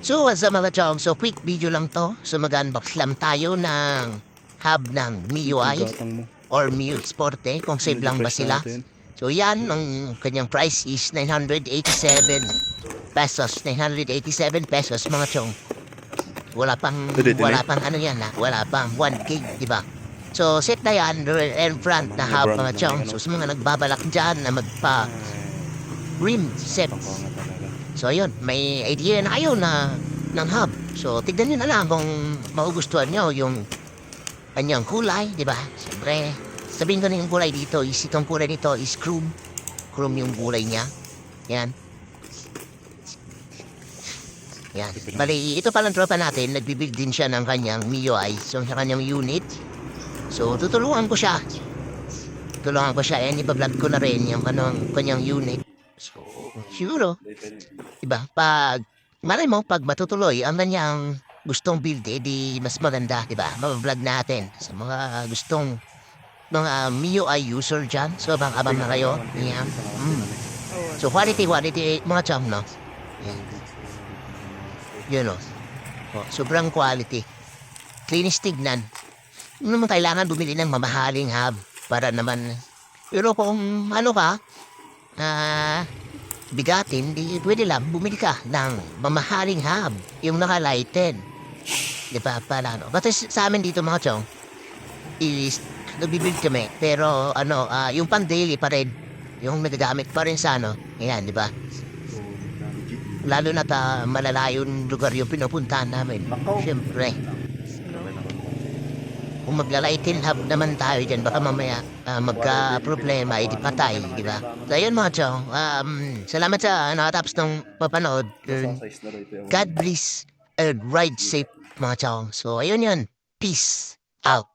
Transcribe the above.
So, what's up mga chong? So, quick video lang to. So, mag-unbox lang tayo ng hub ng MIUI or MIU Sporte. Kung save lang ba sila. So, yan. Ang kanyang price is 987 pesos. 987 pesos mga chong. Wala pang, wala eh. pang ano yan ha. Wala pang 1K, di ba? So, set na yan. and front na hub mga ng chong. ano. So, sa mga nagbabalak dyan na magpa rim set. So ayun, may idea na kayo na ng hub. So tignan nyo na lang kung magugustuhan nyo yung kanyang kulay, di ba? Siyempre, sabihin ko na yung kulay dito is itong kulay nito is chrome. Chrome yung kulay niya. Yan. Yan. Bali, ito palang tropa natin, nagbibuild din siya ng kanyang MIUI, so sa kanyang unit. So, tutulungan ko siya. Tutulungan ko siya, and ibablog ko na rin yung kanyang, kanyang unit. So, siguro, Diba? Pag, malay mo, pag matutuloy, ang kanyang gustong build, eh, di mas maganda, diba? Mabablog natin sa mga gustong mga MIUI user dyan. So, abang-abang na kayo. Yan. Mm. So, quality, quality, mga chum, no? Yan. Yun, no? Oh, sobrang quality. Cleanis tignan. Hindi naman kailangan bumili ng mamahaling hub para naman, pero kung ano ka, ah, bigatin, di pwede lang bumili ka ng mamahaling hub, yung naka-lighted. Di ba, para ano. Kasi sa amin dito mga chong, is nagbibuild kami, pero ano, ah, yung pang daily pa rin, yung nagagamit pa rin sa ano, ayan, di ba? Lalo na ta malalayong lugar yung pinupuntahan namin. Siyempre, kung magla-lighten hub naman tayo dyan, baka mamaya ah, magka-problema, edi patay, di ba? So, ayun mga chong, um, salamat sa nakatapos ng papanood. Ito. God bless and ride safe mga chong. So, ayun yun. Peace out.